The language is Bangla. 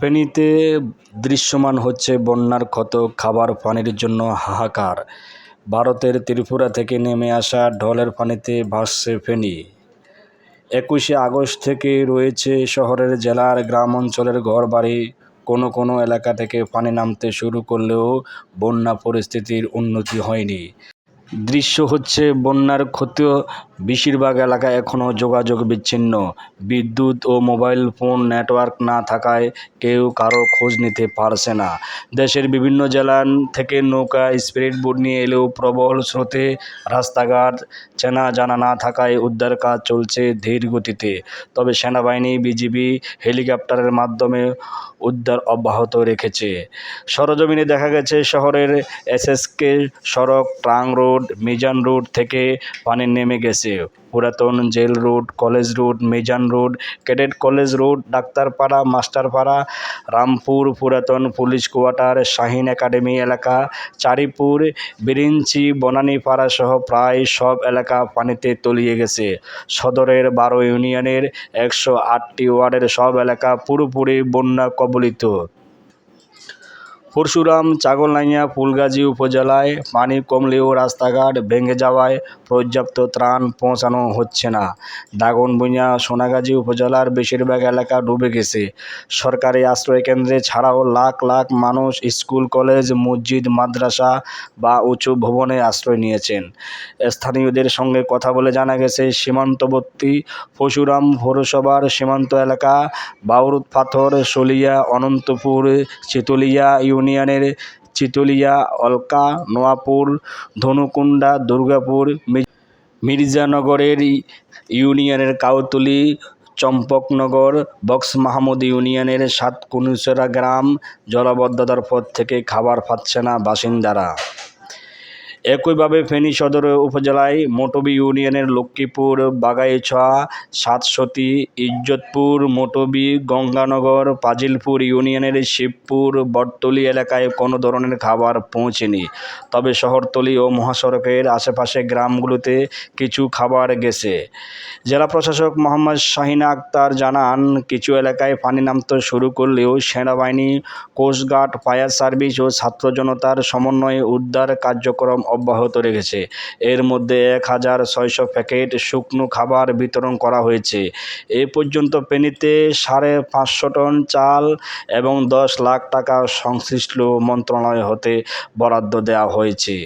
ফেনীতে দৃশ্যমান হচ্ছে বন্যার ক্ষত, খাবার পানির জন্য হাহাকার। ভারতের ত্রিপুরা থেকে নেমে আসা ঢলের পানিতে ভাসছে ফেনী। একুশে আগস্ট থেকে রয়েছে শহরের জেলার গ্রাম অঞ্চলের ঘরবাড়ি। কোনো কোনো এলাকা থেকে পানি নামতে শুরু করলেও বন্যা পরিস্থিতির উন্নতি হয়নি। দৃশ্য হচ্ছে বন্যার ক্ষত বেশিরভাগ এলাকায় এখনও যোগাযোগ বিচ্ছিন্ন। বিদ্যুৎ ও মোবাইল ফোন নেটওয়ার্ক না থাকায় কেউ কারও খোঁজ নিতে পারছে না। দেশের বিভিন্ন জেলা থেকে নৌকা, স্পিড বোট নিয়ে এলেও প্রবল স্রোতে রাস্তাঘাট চেনা জানা না থাকায় উদ্ধার কাজ চলছে ধীর গতিতে। তবে সেনাবাহিনী, বিজিবি হেলিকপ্টারের মাধ্যমে উদ্ধার অব্যাহত রেখেছে। সরজমিনে দেখা গেছে, শহরের এসএসকে সড়ক, ট্রাং রোড, মিজান রোড থেকে পানি নেমে গেছে। পুরাতন jail road, college road, Mizan road, cadet college road, Daktarpara, মাস্টারপাড়া, রামপুর, পুরাতন পুলিশ কোয়ার্টার, শাহিন একাডেমি এলাকা, চারিপুর, বিরিঞ্চি, বনানীপাড়া সহ প্রায় সব এলাকা পানিতে তলিয়ে গেছে। সদরের বারো ইউনিয়নের একশো আটটি ওয়ার্ডের সব এলাকা পুরোপুরি বন্যা কবলিত। পরশুরাম, চাগলনাইয়া, ফুলগাজী উপজেলায় পানি কমলেও রাস্তাঘাট ভেঙে যাওয়ায় পর্যাপ্ত ত্রাণ পৌঁছানো হচ্ছে না। দাগনভূঞা, সোনাগাজী উপজেলার বেশিরভাগ এলাকা ডুবে গেছে। সরকারি আশ্রয়কেন্দ্রে ছাড়াও লাখ লাখ মানুষ স্কুল, কলেজ, মসজিদ, মাদ্রাসা বা উঁচু ভবনে আশ্রয় নিয়েছেন। স্থানীয়দের সঙ্গে কথা বলে জানা গেছে, সীমান্তবর্তী পরশুরাম পৌরসভার সীমান্ত এলাকা বাউরুদ পাথর সলিয়া অনন্তপুর, চিতলিয়া ইউনিয়নের চিতলিয়া, অলকা, নোয়াপুর, ধনুকুণ্ডা, দুর্গাপুর মির্জানগরের ইউনিয়নের কাউতুলি, চম্পকনগর, বক্স মাহমুদ ইউনিয়নের সাতকুনুসরা গ্রাম জলাবদ্ধতার পর থেকে খাবার পাচ্ছে না বাসিন্দারা। একইভাবে ফেনী সদর উপজেলায় মোটবি ইউনিয়নের লক্ষ্মীপুর, বাগাইছড়া, সাতসতী, ইজ্জতপুর, মোটবি, গঙ্গানগর, পাজিলপুর ইউনিয়নের শিবপুর, বটতলী এলাকায় কোনো ধরনের খাবার পৌঁছেনি। তবে শহরতলী ও মহাসড়কের আশেপাশে গ্রামগুলোতে কিছু খাবার গেছে। জেলা প্রশাসক মোহাম্মদ শাহিনা আক্তার জানান, কিছু এলাকায় পানি নামতে শুরু করলেও সেনাবাহিনী, কোস্টগার্ড, ফায়ার সার্ভিস ও ছাত্র জনতার সমন্বয়ে উদ্ধার কার্যক্রম অব্যাহত রেখেছে। এর মধ্যে এক হাজার ছয়শো প্যাকেট শুকনো খাবার বিতরণ করা হয়েছে। এ পর্যন্ত পেনিতে সাড়ে পাঁচশো টন চাল এবং দশ লাখ টাকা সংশ্লিষ্ট মন্ত্রণালয় হতে বরাদ্দ দেওয়া হয়েছে।